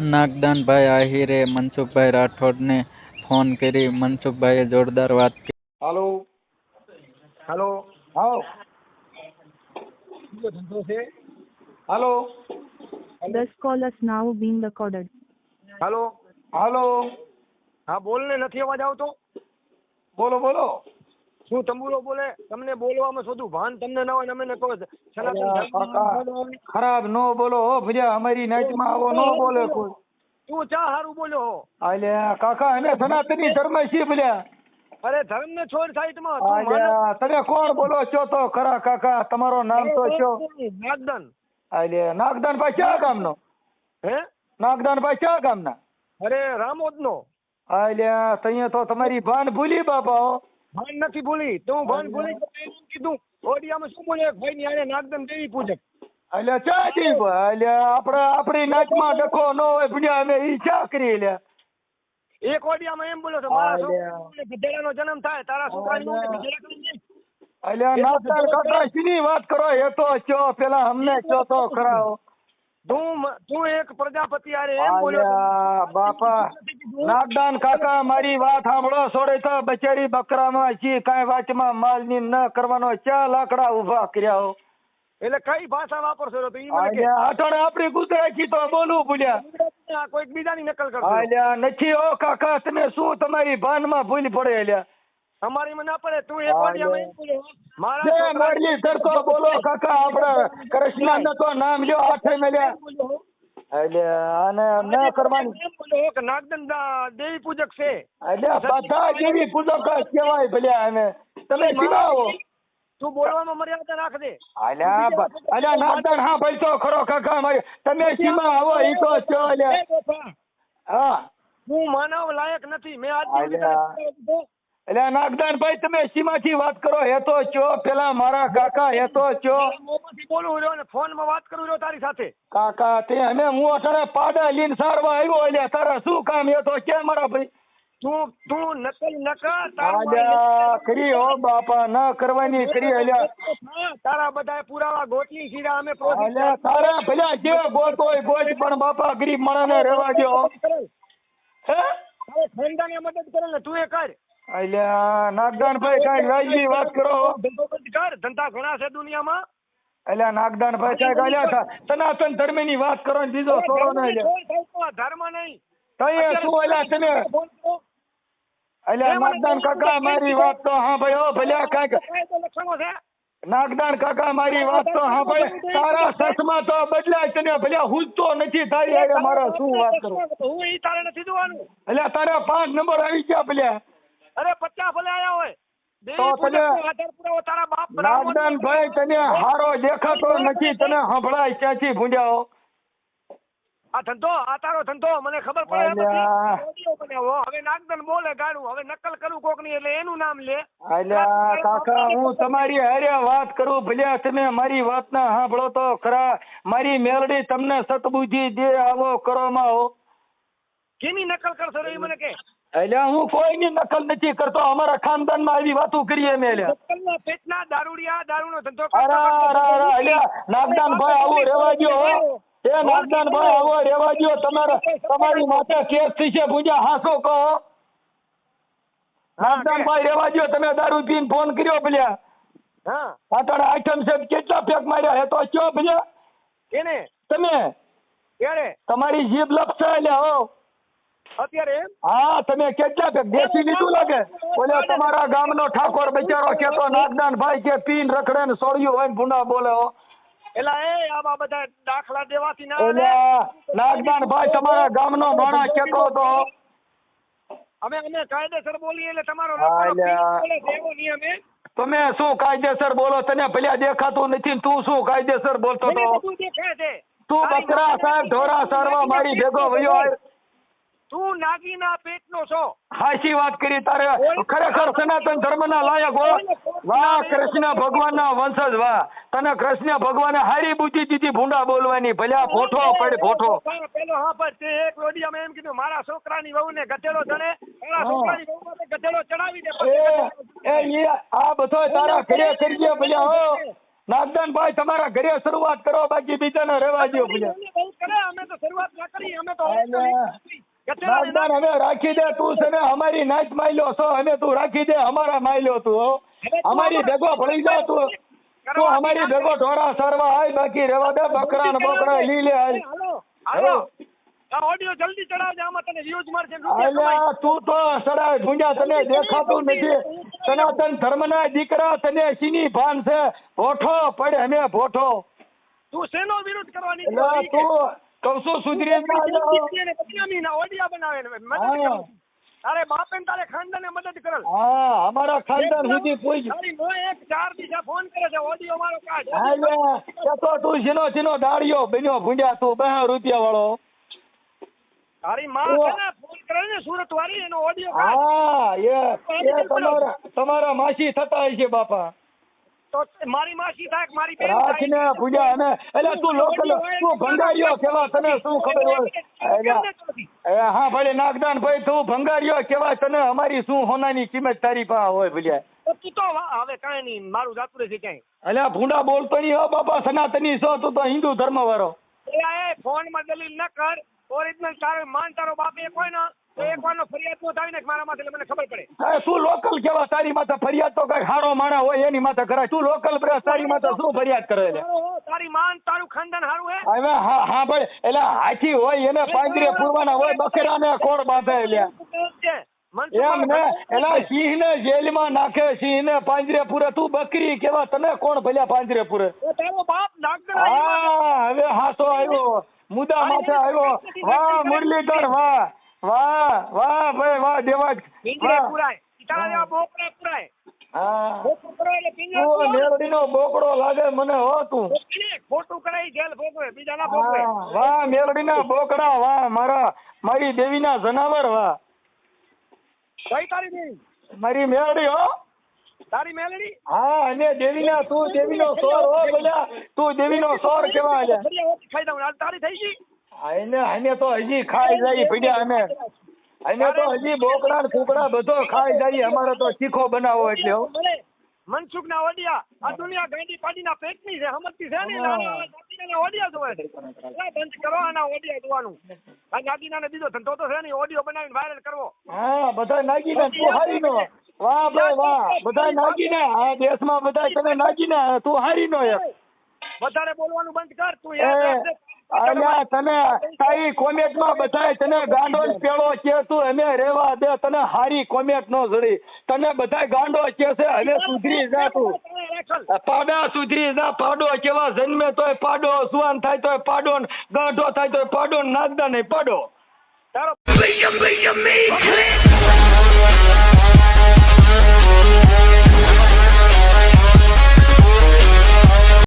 નાગદાનભાઈ આહિરે મનસુખભાઈ રાઠોડને ફોન કરી મનસુખભાઈએ જોરદાર વાત કરી હાલો. હાલો. હાઉ શું ધંધો છે? હાલો. This call is now being recorded. હાલો. હાલો. હા બોલ ને નથી અવાજ આવતો? બોલો બોલો. શું તંબુરો બોલે? તમને બોલવામાં શોધું? ભાન તમને ના હોય અમે કહો. ખરાબ નો બોલો હો ભજા અમારી નાઈટમાં આવો નો બોલે કોઈ. તું ચા હારું બોલ્યો હો. આલે કાકા અમે સનાતની ધર્મ છીએ ભલ્યા અરે ધર્મ ને છોડ સાઈડમાં. માં તમે કોણ બોલો છો તો? ખરા કાકા તમારો નામ તો છો. નાગદન. આલ્યા નાગદાનભાઈ ક્યાં ગામનો? હે? નાગદાનભાઈ ક્યાં ગામના? અરે રામોદ નો આલે તૈયા તો તમારી ભાન ભૂલી બાપા હો. ભાન નથી ભૂલી. તું ભાન ભૂલી તો એમ કીધું. ઓડિયામાં શું બોલે? ભાઈ ની આને નાગદન દેવી પૂજક. એટલે ચાચી એટલે આપણે આપણી નાચમાં ડખો ન હોય ભણ્યા અમે ઈ ચા કરી લ્યા એક ઓડિયામાં એમ બોલો છે મારા. છોકરાને ગધેડાનો જન્મ થાય તારા છોકરાની. ઉંમરે ગધેડા કરી દે. અલ્યા નાગદાન કાકા સીની વાત કરો એ તો ચો પેલા અમને ચો તો કરાવો. તું તું એક પ્રજાપતિ આરે એમ બોલ્યો બાપા નાગદાન કાકા મારી વાત સાંભળો છોડે તો બચારી બકરામાં છી કાંઈ વાતમાં માલની ન કરવાનો ચા લાકડા ઊભા કર્યા હો. એટલે કઈ ભાષા વાપરશો તો ઈ મને કે અટણ આપણી ગુજરાતી તો બોલવું ભૂલ્યા. કોઈક બીજાની નકલ કરશો. આલ્યા નથી ઓ કાકા તમે શું તમારી ભાનમાં ભૂલ પડે અલ્યા અમારી ના પડે તું એક બોલ્યો મારા બોલો કાકા આપણે કૃષ્ણ તો નામ લ્યો હાથે મેલ્યા. એટલે આને ન કરવાની. એમ નાગદન દેવી પૂજક છે. એટલે બધા જેવી પૂજક કહેવાય ભલ્યા અમે તમે શીખાવો તું બોલવામાં મર્યાદા રાખ દે અલ્યા અલ્યા નાગદાન હા ભાઈ તો ખરો કાકા મારી તમે સીમા આવો ઈ તો છો અલ્યા. હા. હું માનવ લાયક નથી. મેં આજ એટલે નાગદાન ભાઈ તમે સીમાથી વાત કરો હે તો છો. પેલા મારા કાકા હે તો છો. મોંમાંથી રહ્યો ને ફોનમાં વાત કરું રહ્યો તારી સાથે. કાકા તે અમે હું અત્યારે પાડા લઈને સારવા આવ્યો એટલે તારા શું કામ? એ તો કે મારા ભાઈ. તું તું નકલ નકા કર કરી હો બાપા ન કરવાની કરી અલ્યા તારા બધા પુરાવા ગોટલી સીધા અમે તારા ભલા જે ગોટ હોય ગોટ પણ બાપા ગરીબ માણસને રહેવા દો હે? તારે ખાનદાને મદદ કરે ને તું એ કર. અલ્યા નાગદાનભાઈ કાંઈક વાજબી વાત કરો. કર ધંધા ઘણા છે દુનિયામાં. અલ્યા નાગદાનભાઈ કાંઈક અલ્યા સનાતન ધર્મની વાત કરો ને બીજો છોડો ને અલ્યા ધર્મ નહીં. તઈએ શું અલ્યા તમે? અલ્યા નાગદાન કાકા મારી વાત તો હા ભાઈ ઓ ભલ્યા કાંઈક લક્ષણો છે. નાગદાન કાકા મારી વાત તો હા ભાઈ તારા સસમાં તો બદલાય તને ભલ્યા હુજતો નથી તારી મારા શું વાત કરું? હું ઈ તારે નથી જોવાનું. અલ્યા તારા પાંચ નંબર આવી ગયા ભલ્યા અરે પચાસ ભલે આયા હોય. નાગદાન ભાઈ તને હારો દેખાતો નથી તને સંભળાય ક્યાંથી ભૂંડ્યા આ ધંધો આ તારો ધંધો મને ખબર પડે. હવે નાગદન બોલે ગાડું હવે નકલ કરું કોકની એટલે એનું નામ લે. અલ્યા કાકા હું તમારી હારે વાત કરું ભલ્યા તમે મારી વાત ના સાંભળો તો ખરા. મારી મેલડી તમને સતબુદ્ધિ દે આવો કરો માં હો કેની નકલ કરશો રે મને કે? અલ્યા હું કોઈની નકલ નથી કરતો. અમારા ખાનદાનમાં આવી વાતો કરીએ અમે નકલના પેટના દારૂડિયા દારૂનો ધંધો અરે અરે અરે અલ્યા નાગદાન ભાઈ આવો રેવા હો. એ નાગદાન ભાઈ આવો રેવા દ્યો. તમારા તમારી માથે કેસ થઈ છે પૂજા હાસો કહો. નાગદાન ભાઈ રેવા દ્યો. તમે દારૂ પીને ફોન કર્યો ભલ્યા હા. આટાણા આઈટમ છે કેટલા ફેક માર્યા? હે તો કયો ભલ્યા કેને? તમે? ક્યારે? તમારી જીભ લપસે એટલે હો. અત્યારે હા તમે કેટલા ફેક દેશી લીધું લાગે. ઓલો તમારા ગામનો ઠાકોર બચારો કેતો નાગદાન ભાઈ કે પીન રખડે ને સોળિયું હોય ને ભૂંડા બોલે એલા એ આવા બધા દાખલા દેવાથી ના નાગદાન ભાઈ તમારા ગામનો માણસ કેતો હતો. અમે અમે કાયદેસર બોલીએ એટલે તમારો તમે શું કાયદેસર બોલો? તને ભલ્યા દેખાતું નથી તું શું કાયદેસર બોલતો મને તો? બકરા સાહેબ ઢોરા સારવા મારી ભેગો વયો. તું નાગીના પેટનો છો. હાચી વાત કરી તારે? ખરેખર સનાતન ધર્મના લાયક હો. વાહ કૃષ્ણ ભગવાનના વંશજ વાહ. તને કૃષ્ણ ભગવાને હારી બુદ્ધિ દીધી ભૂંડા બોલવાની ભલ્યા ફોટો પડ ફોટો પેલો હા પર તે એક રોડિયામાં એમ કીધું મારા છોકરાની વહુને ગધેડો ચડે મારા છોકરાની વહુને ગધેડો ચડાવી દે. એ એ આ બધો તારા ઘરે કરજે ભલ્યા હો. નાગદાન ભાઈ તમારા ઘરે શરૂઆત કરો બાકી બીજાને રહેવા દો ભલ્યા કરે અમે તો શરૂઆત ના કરી અમે તો અલે, હવે રાખી દે તું છે ને અમારી નાચ માયલો છો અને તું રાખી દે અમારા માયલો તું હો. અમારી ભેગો ભળી જા તું. તું અમારી ભેગો ઢોરા સરવા આય બાકી રેવા દે બકરા ને બકરા લી લે આય હાલો હાલો. ઓડિયો જલ્દી ચડાવજે આમાં તને વ્યૂઝ મળશે રૂપિયા તું તો તને દેખાતું નથી. સનાતન ધર્મના દીકરા તને શીની ભાન છે. ભોઠો પડે અમે ભોઠો. તું શેનો વિરોધ કરવાની? તું કહું છું સુધરી ઓડિયા બનાવે ને. તારે ખાનદાન ને મદદ કરેલ. હા અમારા ખાનદાન સુધી તારી મોએ એક ચાર દિવસે ફોન કરે છે ઓડિયો મારો કાઢ. હા તે તો સીનો સીનો દાડિયો બન્યો ભૂંડ્યા તું બે રૂપિયા વાળો. તારી માં છે ફોન કરે ને સુરત વાળી એનો ઓડિયો હા એ તમારા તમારા માસી થતા હશે છે બાપા. તો મારી માસી થાય મારી બેન રાખને પૂજા અને એટલે તું લોકલ તું ભંગારીયો કેવા તને શું ખબર હોય? હા ભલે નાગદાન ભાઈ તું ભંગારીયો કેવા તને અમારી શું હોનાની કિંમત તારી પાસે હોય ભલે. તો તું હવે કાંઈ નહીં મારું જાતું રહેશે ક્યાંય. એટલે ભૂંડા બોલતો નહીં હો બાપા સનાતની છો તું તો હિન્દુ ધર્મ વાળો ફોનમાં દલીલ ન કર. ઓરિજિનલ તારો માન તારો બાપ એક હોય ને. તો એક વાર ફરિયાદ નો થાય ને કે મારા માથે મને ખબર પડે. હા, તું લોકલ કેવા તારી માથે ફરિયાદ તો કઈ હારો માણા હોય એની માથે કરાય? તું લોકલ બ્રે તારી માથે શું ફરિયાદ કરે છે? તારી માન તારું ખાનદાન હારું હે? હવે હા હા ભાઈ એટલે હાથી હોય એને પાંજરે પૂરવાના હોય બકરાને કોડ બાંધે એટલે એમ ને એલા સિંહ ને જેલમાં નાખે સિંહ ને પાંજરે પૂરે. તું બકરી કેવા તને કોણ ભલ્યા પાંજરે પૂરે? તારો બાપ હા હવે હાસો આવ્યો. મુદ્દા માથે આવ્યો. વાહ મુરલીધર વાહ. વાહ વાહ ભાઈ વાહ દેવાજ પિંગળે પુરાય ઈ દેવા બોકડા પુરાય હા બોકડો પુરાય એટલે પિંગળે. મેલડીનો બોકડો લાગે મને હો તું ખોટું કરાઈ જેલ ભોગવે બીજા ના ભોગવે વાહ મેલડીના બોકડા વાહ મારા મારી દેવીના જનાવર વાહ કઈ તારી દેવી મારી મેલડી હો તારી મેલડી હા અને દેવીના તું દેવીનો સોર હો બધા તું દેવીનો સોર કેવા છે ખાઈ દઉં તારી થઈ ગઈ આને આને તો હજી ખાઈ જાય પડ્યા અમે. આને તો હજી બોકડા ને કુકડા બધો ખાઈ જાય અમારે તો શીખો બનાવો એટલે મનસુખ ના ઓડિયા. આ દુનિયા ગાંધી પાર્ટી ના પેટની છે સમજતી છે ને ઓડિયા જોવે છે. બંધ કરો આના ઓડિયા જોવાનું. આ નાગીનાને બીજો ધંધો તો છે ને ઓડિયો બનાવીને વાયરલ કરવો. હા બધા નાગીને તું હારી નો. વાહ ભાઈ વાહ. બધા નાગીને આ દેશમાં બધા તને નાગીને તું હારી નો વધારે બોલવાનું બંધ કર તું એ યાદ રાખજે. અલ્યા તને તારી કોમેન્ટમાં બધાય તને ગાંડો પેળો કે તું એને રેવા દે તને હારી કોમેન્ટ નો જડી. તને બધાય ગાંડો કે છે હવે સુધરી જા તું. પાડા સુધરી જા પાડો કેવા જન્મે તોય પાડો સુવાન થાય તોય પાડો ગાંડો થાય તોય પાડો નાદા નહીં પાડો. તારો